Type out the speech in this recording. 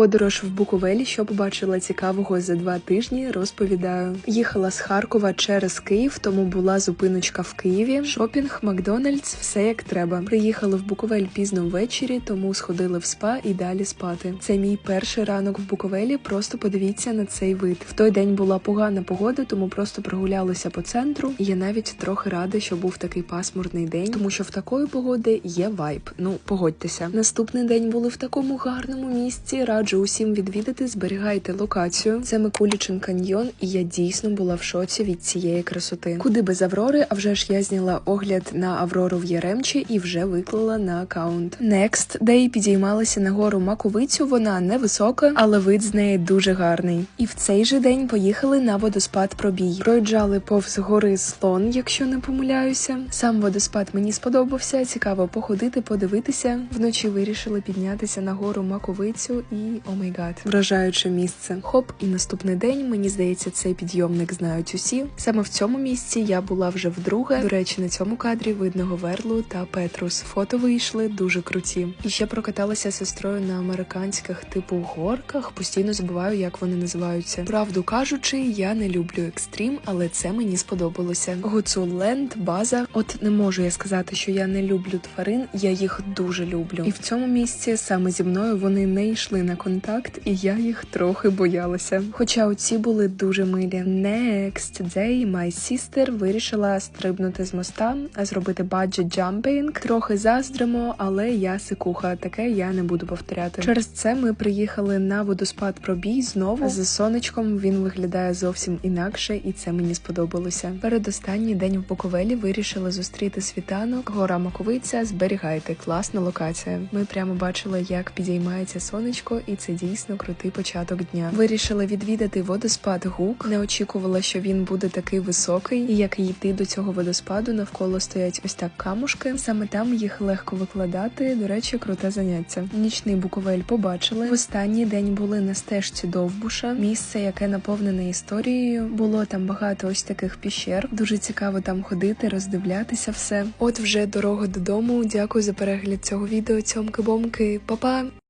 Подорож в Буковелі, що побачила цікавого за два тижні, розповідаю. Їхала з Харкова через Київ, тому була зупиночка в Києві. Шопінг, Макдональдс, все як треба. Приїхали в Буковель пізно ввечері, тому сходили в спа і далі спати. Це мій перший ранок в Буковелі. Просто подивіться на цей вид. В той день була погана погода, тому просто прогулялися по центру. Я навіть трохи рада, що був такий пасмурний день, тому що в такої погоди є вайб. Ну погодьтеся. Наступний день були в такому гарному місці. Раджу усім відвідати. Зберігайте локацію. Це Микулічин каньйон, і я дійсно була в шоці від цієї красоти. Куди без Аврори? А вже ж я зняла огляд на Аврору в Яремчі і вже виклала на аккаунт. Next Day підіймалася на гору Маковицю. Вона невисока, але вид з неї дуже гарний. І в цей же день поїхали на водоспад пробій. Проїжджали повз гори слон, якщо не помиляюся. Сам водоспад мені сподобався. Цікаво походити, подивитися. Вночі вирішили піднятися на гору Маковицю і о май гад, вражаюче місце. Хоп, і наступний день мені здається, цей підйомник знають усі. Саме в цьому місці я була вже вдруге. До речі, на цьому кадрі видно Говерлу та Петрус. Фото вийшли дуже круті. І ще прокаталася з сестрою на американських типу горках. Постійно забуваю, як вони називаються. Правду кажучи, я не люблю екстрім, але це мені сподобалося. Гуцулленд, база. От не можу я сказати, що я не люблю тварин. Я їх дуже люблю. І в цьому місці саме зі мною вони не йшли на контакт, і я їх трохи боялася. Хоча оці були дуже милі. Next day my sister вирішила стрибнути з моста, зробити budget jumping. Трохи заздримо, але я сикуха. Таке я не буду повторяти. Через це ми приїхали на водоспад пробій знову. За сонечком він виглядає зовсім інакше, і це мені сподобалося. Передостанній день в Буковелі вирішили зустріти світанок. Гора Маковиця. Зберігайте класна локація. Ми прямо бачили, як підіймається сонечко, і це дійсно крутий початок дня. Вирішили відвідати водоспад Гук. Не очікувала, що він буде такий високий, і як йти до цього водоспаду, навколо стоять ось так камушки. Саме там їх легко викладати. До речі, круте заняття. Нічний Буковель побачили. В останній день були на стежці Довбуша, місце, яке наповнене історією. Було там багато ось таких піщер. Дуже цікаво там ходити, роздивлятися все. От вже дорога додому. Дякую за перегляд цього відео. Цьомки-бомки, Па-па!